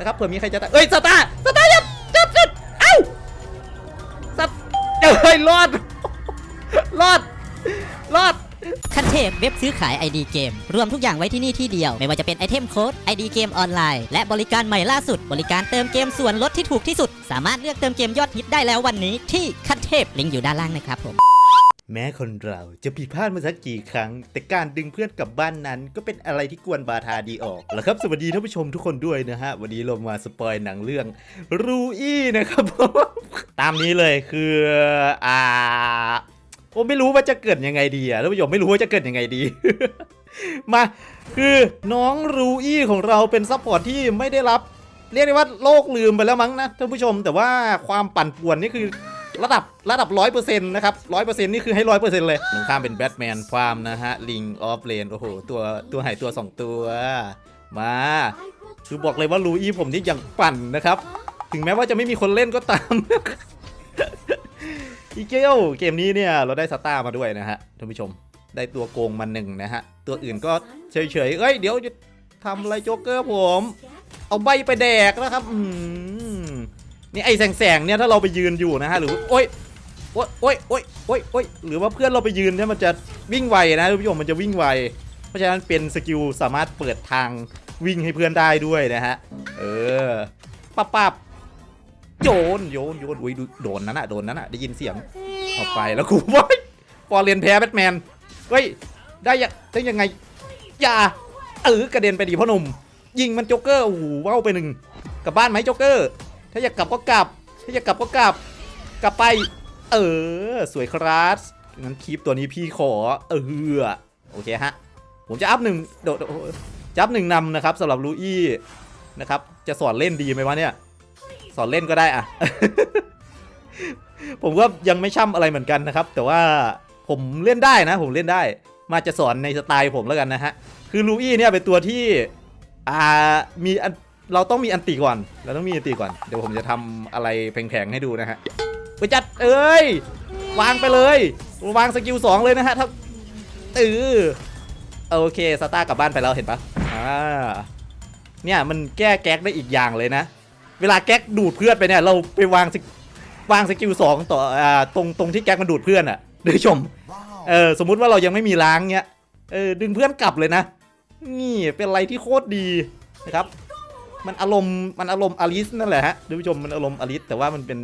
นะครับเผื่อมีใครจะตายเอ้ยสตาร์สตาร์ยับยับยับเอ้าสตเอ้ยรอด รอด รอดคันเทพเว็บซื้อขาย ID เกม รวมทุกอย่างไว้ที่นี่ที่เดียว ไม่ว่าจะเป็นไอเทมโค้ด ID เกมออนไลน์ และบริการใหม่ล่าสุด บริการเติมเกมส่วนลดที่ถูกที่สุด สามารถเลือกเติมเกมยอดฮิตได้แล้ววันนี้ที่คันเทพลิงก์อยู่ด้านล่างนะครับผม แม้คนเราจะผิดพลาดมาสักกี่ครั้ง แต่การดึงเพื่อนกลับบ้านนั้น ก็เป็นอะไรที่กวนบาทาดีออกแล้วครับ สวัสดีท่านผู้ชมทุกคนด้วยนะฮะ วันนี้เรามาสปอยหนังเรื่องรูอี้นะครับผมตามนี้เลยคืออ่าผมไม่รู้ว่าจะเกิดยังไงดีอะท่านผู้ชมไม่รู้ว่าจะเกิดยังไงดี มาคือน้องรูอี้ของเราเป็นซัพพอร์ตที่ไม่ได้รับ เรียกได้ว่าโลกลืมไปแล้วมั้งนะท่านผู้ชม แต่ว่าความปั่นป่วนนี่คือ ระดับระดับร้อยเปอร์เซ็นต์นะครับร้อยเปอร์เซ็นต์นี่คือให้ร้อยเปอร์เซ็นต์เลยหนึ่งข้ามเป็นแบทแมนฟาร์มนะฮะลิงออฟเลนโอ้โห ตัวตัวหายตัวสองตัว มา คือบอกเลยว่าลูอี้ผมนี่ยังปั่นนะครับ ถึงแม้ว่าจะไม่มีคนเล่นก็ตาม อีเกลเกมนี้เนี่ยเราได้สตาร์มาด้วยนะฮะท่านผู้ชมได้ตัวโกงมาหนึ่งนะฮะ ตัวอื่นก็เฉยๆเอ้ยเดี๋ยวจะทำอะไรโจ๊กเกอร์ผม เอาใบไปแดกนะครับ อืม นี่ไอ้แสงๆเนี่ยถ้าเราไปยืนอยู่นะฮะหรือโอ๊ยโอ๊ยโอ๊ยโอ๊ยโอ๊ยโอ๊ยหรือว่าเพื่อนเราไปยืนเนี่ยมันจะวิ่งไวนะท่านผู้ชมมันจะวิ่งไว เพราะฉะนั้นเป็นสกิลสามารถเปิดทางวิ่งให้เพื่อนได้ด้วยนะฮะ เออปับปับโยนโยนโยนอุ้ยดูโดนนั้นอะโดนนั้นอะได้ยินเสียงออกไปแล้วกูว้ายพอเรียนแพ้แบทแมนเฮ้ยได้ยังได้ยังไงอย่าเออกระเด็นไปดิพ่อหนุ่มยิงมันโจ๊กเกอร์โอ้โหว้าวไปหนึ่งกลับบ้านไหมโจ๊กเกอร์ ถ้าอยากกลับก็กลับ ถ้าอยากกลับก็กลับ กลับไป เออ สวยครับงั้นคลิปตัวนี้พี่ขอ เออโอเคฮะ ผมจะอัพหนึ่งโดดโอ้โหจะอัพหนึ่งนำนะครับสำหรับลูอี้นะครับ จะสอนเล่นดีไหมวะเนี่ย สอนเล่นก็ได้อะผมก็ยังไม่ช่ำอะไรเหมือนกันนะครับ แต่ว่าผมเล่นได้นะ ผมเล่นได้ มาจะสอนในสไตล์ผมแล้วกันนะฮะ คือลูอี้เนี่ยเป็นตัวที่อ่ามีอัน เราต้องมีอันติก่อน เราต้องมีอันติก่อน เดี๋ยวผมจะทำอะไรแผงๆให้ดูนะฮะไปจัดเอ้ยวางไปเลย วางสกิลสองเลยนะฮะถ้าเออโอเคสตาร์กลับบ้านไปแล้วเห็นปะอ่าเนี่ยมันแก้แก๊กได้อีกอย่างเลยนะ เวลาแก๊กดูดเพื่อนไปเนี่ยเราไปวางสวางสกิลสองต่ออ่าตรงตรงที่แก๊กมันดูดเพื่อนอะ่ะเดี๋ยวชมเออสมมุติว่าเรายังไม่มีล้างเนี้ยเออดึงเพื่อนกลับเลยนะ นี่เป็นอะไรที่โคตรดีนะครับ มันอารมณ์มันอารมณ์อลิสนั่นแหละฮะท่านผู้ชมมันอารมณ์อลิสแต่ว่ามันเป็น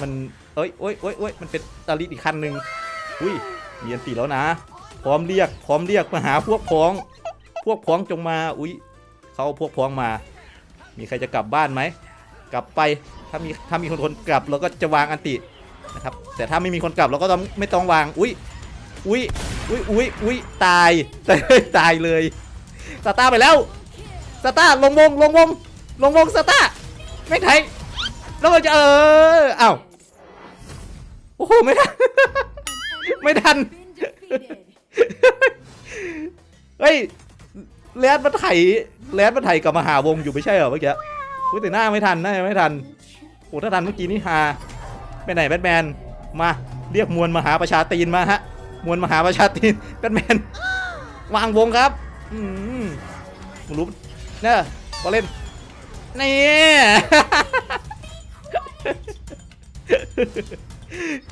มันเอ้ยเอ้ยเอ้ยเอ้ยมันเป็นอลิสอีกขั้นหนึ่งอุ้ยมีอันตีแล้วนะ พร้อมเรียก พร้อมเรียกมาหาพวกพ้อง พวกพ้องจงมาอุ้ยเขาเอาพวกพ้องมา มีใครจะกลับบ้านไหมกลับไปถ้ามีถ้ามีคนคนกลับเราก็จะวางอันตินะครับแต่ถ้าไม่มีคนกลับเราก็ต้องไม่ต้องวางอุ้ยอุ้ยอุ้ยอุ้ยอุ้ยตายตายตายเลยตาร์ไปแล้ว สตาร์ลงวงลงวงลงวงสตาร์ไม่ไทยแล้วมันจะเอออ้าวโอ้โหไม่ทัน ไม่ทัน เฮ้ยแรดมาไถแรดมาไถกับมาหาวงอยู่ไม่ใช่เหรอเมื่อกี้พูดแต่หน้าไม่ทันหน้าไม่ทันโอ้ถ้าทันเมื่อกี้นี่ฮาไปไหนแบทแมนมาเรียกมวลมหาประชาตีนมาฮะ มวลมหาประชาตีนแบทแมนวางวงครับ อืมมึงรู้ เนี่ยพอเล่นนี่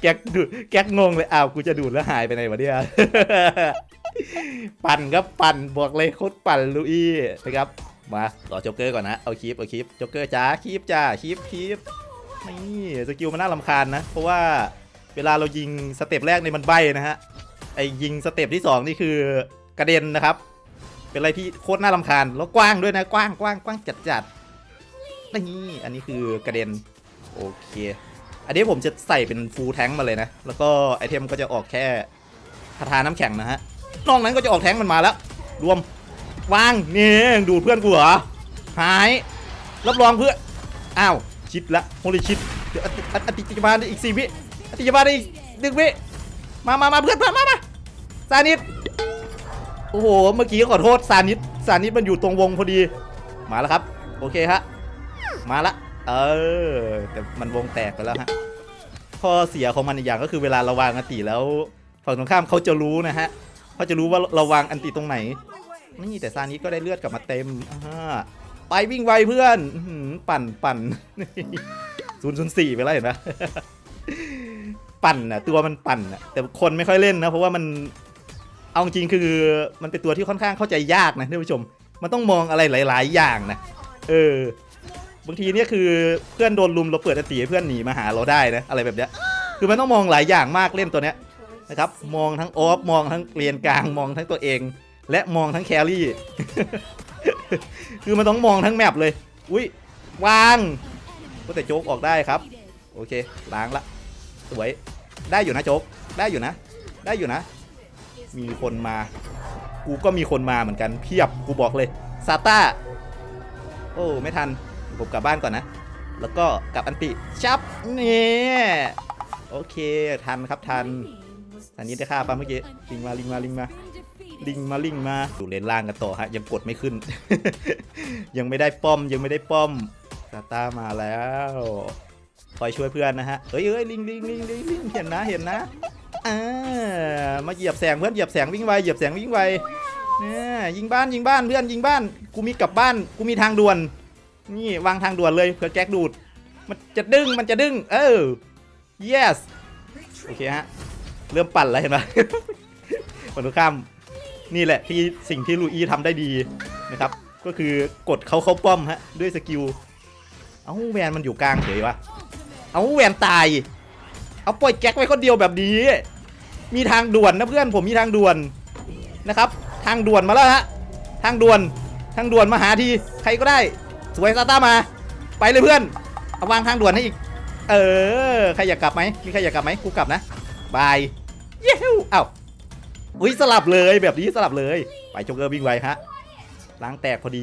แก๊กดูแก๊กงงเลยอ้าวกูจะดูดแล้วหายไปไหนวะเนี่ย ปั่นครับปั่นบอกเลยโคตรปั่นลูอี้นะครับ มาต่อโจ๊กเกอร์ก่อนนะเอาคลิปเอาคลิปโจ๊กเกอร์จ้าคลิปจ้าคลิปคลิปนี่สกิลมันน่าลำคาญนะ เพราะว่าเวลาเรายิงสเต็ปแรกในมันใบนะฮะไอยิงสเต็ปที่สองนี่คือกระเด็นนะครับ เป็นอะไรที่โคตรน่ารำคาญแล้วกว้างด้วยนะกว้างกว้างกว้างจัดจัดนี่อันนี้คือกระเด็นโอเค อันนี้ผมจะใส่เป็นฟูลแทงมาเลยนะ แล้วก็ไอเทมก็จะออกแค่คาถาน้ำแข็งนะฮะนอกนั้นก็จะออกแท้งมันมาแล้ว รวมวางนี่ดูดเพื่อนกูเหรอหายรับรองเพื่อนอ้าวชิดละโฮลิชิดเดี๋ยวอติอติจะมาได้อีกสี่วิอติจะมาได้อีกหนึ่งวิมามามาเพื่อนเพื่อนมามาซานิด โอ้โห เมื่อกี้ขอโทษซานิดซานิดมันอยู่ตรงวงพอดี มาแล้วครับ โอเคฮะ มาละ เออ แต่มันวงแตกไปแล้วฮะ ข้อเสียของมันอีกอย่างก็คือเวลาเราวางอันติแล้ว ฝั่งตรงข้ามเขาจะรู้นะฮะเขาจะรู้ว่าเราวางอันติตรงไหน นี่แต่ซานิสก็ได้เลือดกลับมาเต็มอ่าไปวิ่งไวเพื่อน ปั่นปั่นศูนย์ศูนย์สี่ไปแล้วเห็นปะปั่นอะตัวมันปั่นอะแต่คนไม่ค่อยเล่นนะเพราะว่ามัน เอาจริงคือมันเป็นตัวที่ค่อนข้างเข้าใจยากนะท่านผู้ชม มันต้องมองอะไรหลาย ๆ อย่างนะเออบางทีเนี่ยคือเพื่อนโดนลุมเราเปิดอันตีเพื่อนหนีมาหาเราได้นะอะไรแบบเนี้ยคือมันต้องมองหลายอย่างมากเล่นตัวเนี้ยนะครับมองทั้งออฟมองทั้งเกรียนกลางมองทั้งตัวเอง และมองทั้งแครี่ คือมันต้องมองทั้งแมปเลย อุ้ยวางก็แต่โจ๊กออกได้ครับ โอเคล้างละสวยได้อยู่นะโจ๊กได้อยู่นะ ได้อยู่นะ มีคนมา กูก็มีคนมาเหมือนกันเพียบกูบอกเลยซาต้าโอ้ไม่ทันผมกลับบ้านก่อนนะ แล้วก็กลับอันติชับนี่โอเคทันครับทันอันนี้ได้ค่าปะเมื่อกี้ลิงมาลิงมาลิงมาลิงมาลิงมาดูเลนล่างกันต่อฮะยังกดไม่ขึ้น ยังไม่ได้ป้อมยังไม่ได้ป้อมซาต้ามาแล้วคอยช่วยเพื่อนนะฮะเฮ้ยเฮ้ยลิงลิงลิงลิงลิงเห็นนะเห็นนะ อ่ามาเหยียบแสงเพื่อนเหยียบแสงวิ่งไวเหยียบแสงวิ่งไวเนี่ยยิงบ้านยิงบ้านเพื่อนยิงบ้านกูมีกลับบ้านกูมีทางด่วน นี่วางทางด่วนเลยเผื่อแก๊กดูด มันจะดึงมันจะดึง เออ yes โอเคฮะเริ่มปั่นแล้วเห็นไหมฝั่งตรงข้ามนี่แหละที่สิ่งที่ลูอี้ทำได้ดีนะครับ ก็คือกดเขาเข้าป้อมฮะด้วยสกิลเอาแวนมันอยู่กลางเฉยวะเอาแวนตาย เอาปล่อยแก๊กไว้คนเดียวแบบนี้ มีทางด่วนนะเพื่อนผมมีทางด่วนนะครับ ทางด่วนมาแล้วฮะทางด่วนทางด่วนมาหาทีใครก็ได้ สวยซาต้ามา ไปเลยเพื่อนเอาวางทางด่วนให้อีก เออใครอยากกลับไหมมีใครอยากกลับไหมกูกลับนะบายเย้วเอ้าอุ้ยสลับเลยแบบนี้สลับเลย ไปโจกเกอร์วิ่งไวฮะล้างแตกพอดี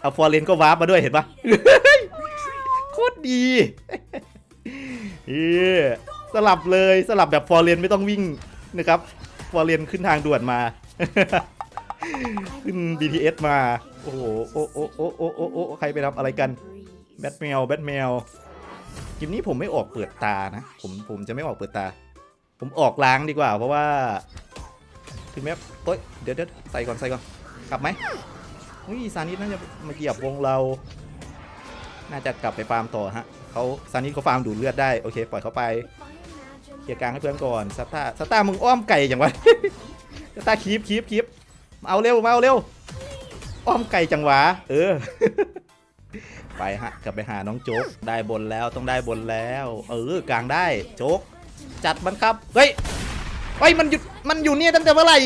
เอาฟอร์เรนก็วาร์ปมาด้วยเห็นปะโคตรดีเออสลับเลยสลับแบบฟอร์เรนไม่ต้องวิ่ง นะครับฟอร์เรนขึ้นทางด่วนมา ขึ้น BTS มา โอ้โห โอ้โอ้โอ้โอ้โอ้โอ้ใครไปทำอะไรกัน แบทแมว แบทแมวคลิปนี้ผมไม่ออกเปิดตานะ ผม ผมจะไม่ออกเปิดตา ผมออกล้างดีกว่า เพราะว่า ถึงแม้เอ้ย เดี๋ยวเดี๋ยวใส่ก่อน ใส่ก่อน กลับไหมอุ้ยซานิสน่าจะมาเหยียบวงเรา น่าจะกลับไปฟาร์มต่อฮะเขาซานิสเขาฟาร์มดูดเลือดได้ โอเค ปล่อยเขาไป เคลียร์กลางให้เพื่อนก่อนสตาสตามึงอ้อมไก่อย่างวะสตาร์คีบคีบคีบมาเอาเร็วมาเอาเร็ว อ้อมไก่จังหวะ เออ ไปฮะกลับไปหาน้องโจ๊กได้บนแล้วต้องได้บนแล้ว เออกลางได้โจ๊กจัดมันครับ เฮ้ยเฮ้ยมันหยุดมันอยู่เนี่ยตั้งแต่เมื่อไหร่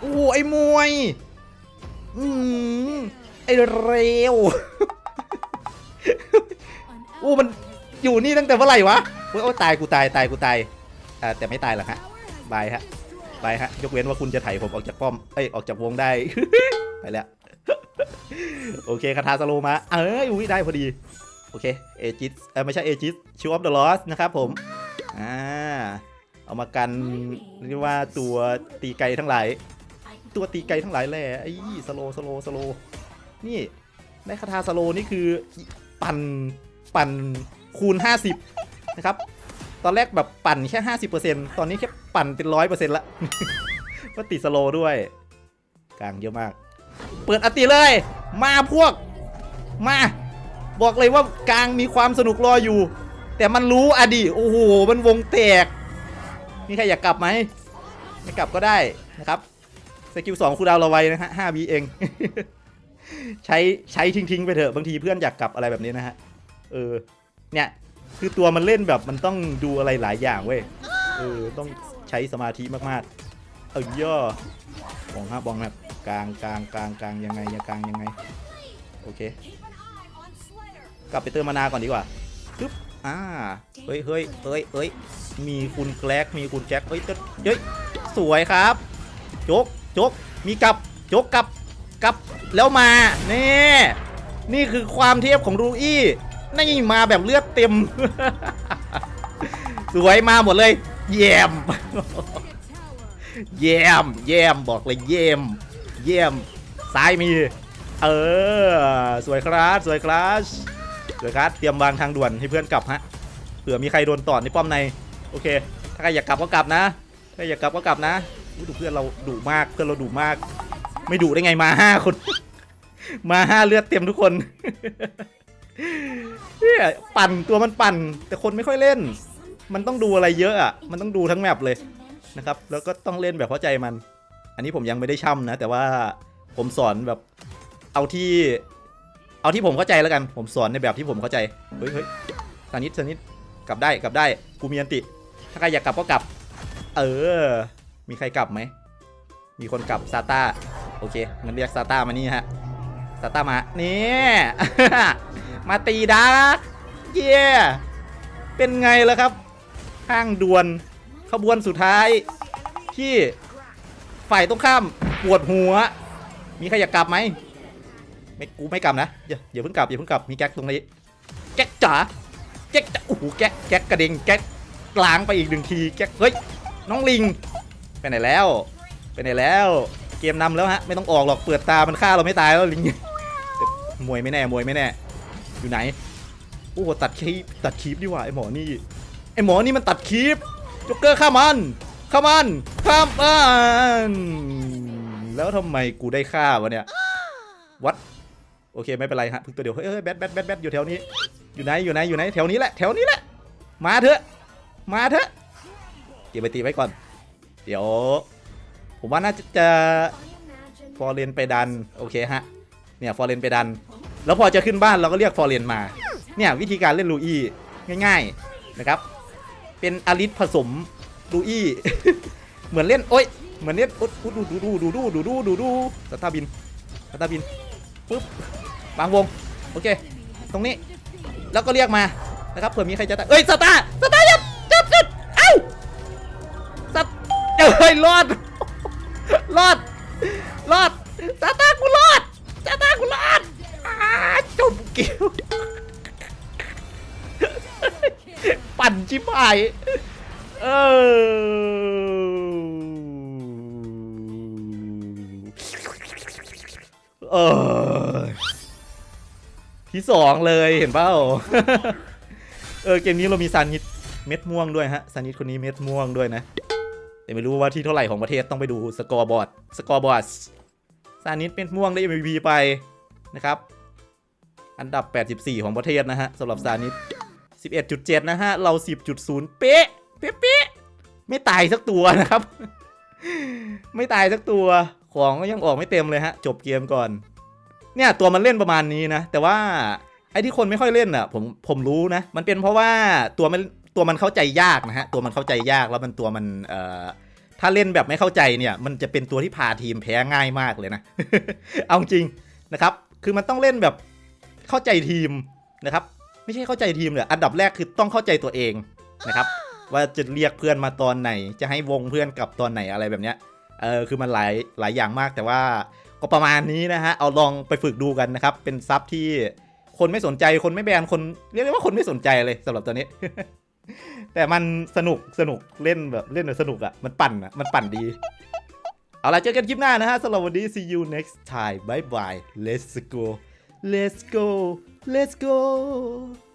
โอ้ไอ้มวย อืมไอ้เร็วโอ้มันอยู่นี่ตั้งแต่เมื่อไหร่วะ อ้ยโอ้ยตายกูตายตายกูตายอ่าแต่ไม่ตายหรอกฮะบายฮะบายฮะยกเว้นว่าคุณจะไถผมออกจากป้อมเอ้ยออกจากวงได้ ไปแล้วโอเคคาถาสโลมาเอ้ยอุ้ยได้พอดีโอเคเอจิสเออไม่ใช่เอจิสชิวออฟเดอะลอสนะครับผมอ่าเอามากันเรียกว่าตัวตีไกลทั้งหลาย ตัวตีไกลทั้งหลายแหละไอ้สโลสโลสโลนี่ได้คาถาสโลนี่คือ ปั่นปั่นคูณ 50 นะครับ ตอนแรกแบบปั่นแค่ 50%ตอนนี้แค่ปั่นเป็นร้อยเปอร์เซ็นต์ละก็ติดสโลด้วย กลางเยอะมาก เปิดอติเลย มาพวก มา บอกเลยว่ากลางมีความสนุกรออยู่ แต่มันรู้อดิโอ้โห มันวงแตก มีใครอยากกลับไหม ไม่กลับก็ได้นะครับ สกิลสองคูดาวเราไว้นะฮะห้าวิเอง ใช้ใช้ทิ้งๆไปเถอะ บางทีเพื่อนอยากกลับอะไรแบบนี้นะฮะ เออ เนี่ย คือตัวมันเล่นแบบมันต้องดูอะไรหลายอย่างเว้ยเออต้องใช้สมาธิมากๆ เอาย่อบองฮะบองแบบกลางกลางกลางกลางยังไงยังกลางยังไงโอเค กลับไปเติมมานาก่อนดีกว่าปึ๊บอ่าเฮ้ยเฮ้ยเฮ้ยเฮ้ยมีคุณแกล็กมีคุณแจ็คเฮ้ยเฮ้ยสวยครับโจกโจกมีกลับโจกกลับกลับแล้วมานี่นี่คือความเทียบของรูอี้ นี่มาแบบเลือดเต็ม สวยมาหมดเลย เยี่ยม เยี่ยม เยี่ยม บอกเลยเยี่ยม เยี่ยม ซ้ายมี เออ สวยครับสวยครับสวยครับเตรียมวางทางด่วนให้เพื่อนกลับฮะ เผื่อมีใครโดนต่อในป้อมใน โอเค ถ้าใครอยากกลับก็กลับนะ ถ้าอยากกลับก็กลับนะดูเพื่อนเราดุมาก เพื่อนเราดุมาก ไม่ดุได้ไงมาห้าคน มาห้าเลือดเต็มทุกคน เนี่ยปั่นตัวมันปั่น แต่คนไม่ค่อยเล่น มันต้องดูอะไรเยอะอะ มันต้องดูทั้งแมปเลยนะครับ แล้วก็ต้องเล่นแบบเข้าใจมัน อันนี้ผมยังไม่ได้ช่ำนะ แต่ว่าผมสอนแบบเอาที่ เอาที่ผมเข้าใจแล้วกัน ผมสอนในแบบที่ผมเข้าใจ เฮ้ยเฮ้ยสานิดสานิดกลับได้กลับได้ กูมีอันติ ถ้าใครอยากกลับก็กลับ เออ มีใครกลับไหม มีคนกลับซาต้า โอเคงั้นเรียกซาต้ามานี่ฮะซาต้ามา นี่ มาตีดาร์กเย่เป็นไงล่ะครับ ห้างด่วน ขบวนสุดท้าย ที่ฝ่ายตรงข้ามปวดหัว มีใครอยากกลับไหมไม่กูไม่กลับนะอย่าอย่าเพิ่งกลับอย่าเพิ่งกลับมีแก๊กตรงนี้แก๊กจ๋าแก๊กจ๋าโอ้โหแก๊กแก๊กกระเด็งแก๊กกลางไปอีกหนึ่งทีแก๊กเฮ้ยน้องลิงไปไหนแล้วไปไหนแล้ว เกมนำแล้วฮะไม่ต้องออกหรอกเปิดตามันฆ่าเราไม่ตายแล้วลิงมวยไม่แน่มวยไม่แน่ อยู่ไหน โอ้โหตัดคีปตัดคีปดีกว่าไอหมอนี่ ไอหมอนี่มันตัดคีปจ็กเกอร์ฆ่ามันฆ่ามันฆ่ามันแล้วทำไมกูได้ฆ่าวะเนี่ย วัด โอเคไม่เป็นไรฮะเพิ่งตัวเดียวเฮ้ยเฮ้ยแบทแบทแบทแบทอยู่แถวนี้ อยู่ไหน อยู่ไหน อยู่ไหน แถวนี้แหละ แถวนี้แหละ มาเถอะ มาเถอะเก็บไปตีไว้ก่อน เดี๋ยว ผมว่าน่าจะจะ ฟอร์เรนไปดัน โอเคฮะ เนี่ย ฟอร์เรนไปดัน แล้วพอจะขึ้นบ้านเราก็เรียกฟอร์เรนมา เนี่ยวิธีการเล่นลูอี้ง่าย ๆนะครับ เป็นอลิสผสมลูอี้เหมือนเล่นโอ้ยเหมือนเล่นอุ๊ดอุ๊ดดูดูดูดูดูดูดูดูสตาร์บินสตาร์บินปุ๊บวางวงโอเค ตรงนี้แล้วก็เรียกมานะครับเผื่อมีใครจะตายเอ้ยสตาร์สตาร์ยับจับจับเอ้าสตเอ้ยรอดรอดรอดซาตากูรอดซาตากูรอด กมปั่นชิบหายเออเออที่สองเลยเห็นเปล่าเออเกมนี้เรามีซานิดเม็ดม่วงด้วยฮะซานิดคนนี้เม็ดม่วงด้วยนะแต่ไม่รู้ว่าที่เท่าไหร่ของประเทศต้องไปดูสกอร์บอร์ดสกอร์บอร์ดซานิดเป็นม่วงได้ MVP ไปนะครับ อันดับ 84 ของประเทศนะฮะสำหรับซานิด11.7 นะฮะ เรา 10.0 เป๊ะ เป๊ะเป๊ะไม่ตายสักตัวนะครับ ไม่ตายสักตัว ของก็ยังออกไม่เต็มเลยฮะ จบเกมก่อน เนี่ยตัวมันเล่นประมาณนี้นะ แต่ว่าไอ้ที่คนไม่ค่อยเล่นอะ ผมผมรู้นะ มันเป็นเพราะว่าตัวมันตัวมันเข้าใจยากนะฮะ ตัวมันเข้าใจยากแล้วมันตัวมันเอ่อถ้าเล่นแบบไม่เข้าใจเนี่ย มันจะเป็นตัวที่พาทีมแพ้ง่ายมากเลยนะ เอาจริงนะครับ คือมันต้องเล่นแบบ เข้าใจทีมนะครับ ไม่ใช่เข้าใจทีมเลยอันดับแรกคือต้องเข้าใจตัวเองนะครับว่าจะเรียกเพื่อนมาตอนไหน จะให้วงเพื่อนกลับตอนไหนอะไรแบบเนี้ยเออคือมันหลายหลายอย่างมากแต่ว่าก็ประมาณนี้นะฮะเอาลองไปฝึกดูกันนะครับ เป็นซับที่คนไม่สนใจคนไม่แบนคนเรียกได้ว่าคนไม่สนใจเลยสำหรับตัวนี้ แต่มันสนุกสนุกเล่นแบบเล่นแบบสนุกอะ่ะมันปั่นอะ่ะมันปั่นดี เอาล่ะเจอกันคลิปหน้านะฮะสำหรับวันนี้ see you next time bye bye let's go let's go. Let's go